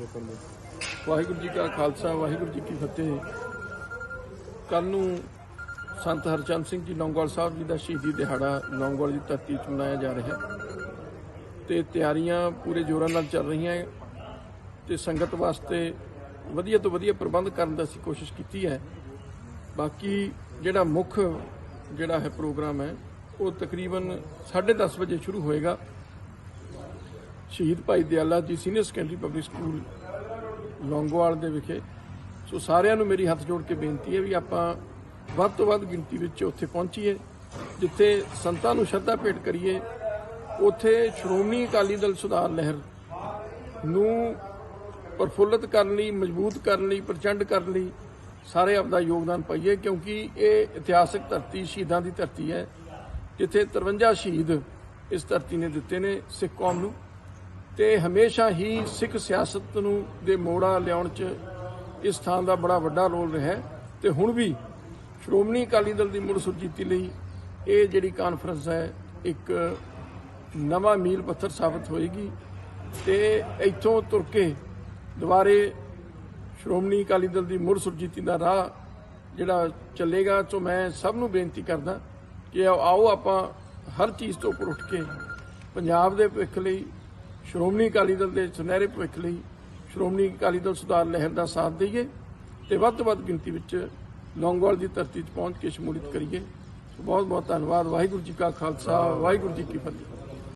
ਲੋਕਾਂ ਨੂੰ। ਵਾਹਿਗੁਰੂ ਜੀ ਕਾ ਖਾਲਸਾ, ਵਾਹਿਗੁਰੂ ਜੀ ਕੀ ਫਤਿਹ। ਕੱਲ ਨੂੰ ਸੰਤ ਹਰਚੰਦ ਸਿੰਘ ਜੀ ਲੌਂਗੋਵਾਲ ਸਾਹਿਬ ਜੀ ਦਾ ਸ਼ਹੀਦੀ ਦਿਹਾੜਾ ਲੌਂਗੋਵਾਲ ਦੀ ਧਰਤੀ 'ਚ ਮਨਾਇਆ ਜਾ ਰਿਹਾ। ਤੇ ਤਿਆਰੀਆਂ ਪੂਰੇ ਜ਼ੋਰਾਂ ਨਾਲ ਚੱਲ ਰਹੀਆਂ ਹੈ ਤੇ ਸੰਗਤ ਵਾਸਤੇ ਵਧੀਆ ਤੋਂ ਵਧੀਆ ਪ੍ਰਬੰਧ ਕਰਨ ਦਾ ਅਸੀਂ ਕੋਸ਼ਿਸ਼ ਕੀਤੀ ਹੈ। ਬਾਕੀ ਜਿਹੜਾ ਮੁੱਖ ਜਿਹੜਾ ਹੈ ਪ੍ਰੋਗਰਾਮ ਹੈ, ਉਹ ਤਕਰੀਬਨ 10:30 ਵਜੇ ਸ਼ੁਰੂ ਹੋਏਗਾ। Shaheed Bhai Dayala ji senior secondary public school, Longowal ਦੇ ਵਿਖੇ। ਸੋ ਸਾਰਿਆਂ ਨੂੰ ਮੇਰੀ ਹੱਥ ਜੋੜ ਕੇ ਬੇਨਤੀ ਹੈ ਵੀ ਆਪਾਂ ਵੱਧ ਤੋਂ ਵੱਧ ਗਿਣਤੀ ਵਿੱਚ ਉੱਥੇ ਪਹੁੰਚੀਏ, ਜਿੱਥੇ ਸੰਤਾਂ ਨੂੰ ਸ਼ਰਧਾ ਭੇਟ ਕਰੀਏ। ਉੱਥੇ ਸ਼੍ਰੋਮਣੀ ਅਕਾਲੀ ਦਲ ਸੁਧਾਰ ਲਹਿਰ ਨੂੰ ਪ੍ਰਫੁੱਲਤ ਕਰਨ ਲਈ, ਮਜ਼ਬੂਤ ਕਰਨ ਲਈ, ਪ੍ਰਚੰਡ ਕਰਨ ਲਈ ਸਾਰੇ ਆਪਦਾ ਯੋਗਦਾਨ ਪਾਈਏ, ਕਿਉਂਕਿ ਇਹ ਇਤਿਹਾਸਕ ਧਰਤੀ ਸ਼ਹੀਦਾਂ ਦੀ ਧਰਤੀ ਹੈ, ਜਿੱਥੇ 53 ਸ਼ਹੀਦ ਇਸ ਧਰਤੀ ਨੇ ਦਿੱਤੇ ਨੇ ਸਿੱਖ ਕੌਮ ਨੂੰ। ਤੇ ਹਮੇਸ਼ਾ ਹੀ ਸਿੱਖ ਸਿਆਸਤ ਨੂੰ ਦੇ ਮੋੜਾ ਲਿਆਉਣ 'ਚ ਇਸ ਥਾਂ ਦਾ ਬੜਾ ਵੱਡਾ ਰੋਲ ਰਿਹਾ ਹੈ। ਤੇ ਹੁਣ ਵੀ ਸ਼੍ਰੋਮਣੀ ਅਕਾਲੀ ਦਲ ਦੀ ਮੁੜ ਸੁਰਜੀਤੀ ਲਈ ਇਹ ਜਿਹੜੀ ਕਾਨਫਰੰਸ ਹੈ, ਇੱਕ ਨਵਾਂ ਮੀਲ ਪੱਥਰ ਸਾਬਤ ਹੋਏਗੀ। ਤੇ ਇੱਥੋਂ ਤੁਰ ਕੇ ਦੁਬਾਰੇ ਸ਼੍ਰੋਮਣੀ ਅਕਾਲੀ ਦਲ ਦੀ ਮੁੜ ਸੁਰਜੀਤੀ ਦਾ ਰਾਹ ਜਿਹੜਾ ਚੱਲੇਗਾ, ਸੋ ਮੈਂ ਸਭ ਨੂੰ ਬੇਨਤੀ ਕਰਦਾ ਕਿ ਆਓ ਆਪਾਂ ਹਰ ਚੀਜ਼ ਤੋਂ ਉੱਪਰ ਉੱਠ ਕੇ ਪੰਜਾਬ ਦੇ ਭਵਿੱਖ ਲਈ ਸ਼੍ਰੋਮਣੀ ਅਕਾਲੀ ਦਲ ਦੇ ਸੁਨਹਿਰੇ ਭਵਿੱਖ ਲਈ ਸ਼੍ਰੋਮਣੀ ਅਕਾਲੀ ਦਲ ਸੁਧਾਰ ਲਹਿਰ ਦਾ ਸਾਥ ਦਈਏ ਤੇ ਵੱਧ ਤੋਂ ਵੱਧ ਗਿਣਤੀ ਵਿੱਚ ਲੌਂਗੋਵਾਲ ਦੀ ਧਰਤੀ 'ਚ ਪਹੁੰਚ ਕੇ ਸ਼ਮੂਲੀਅਤ ਕਰੀਏ। ਬਹੁਤ ਬਹੁਤ ਧੰਨਵਾਦ। ਵਾਹਿਗੁਰੂ ਜੀ ਕਾ ਖਾਲਸਾ, ਵਾਹਿਗੁਰੂ ਜੀ ਕੀ ਫਤਿਹ।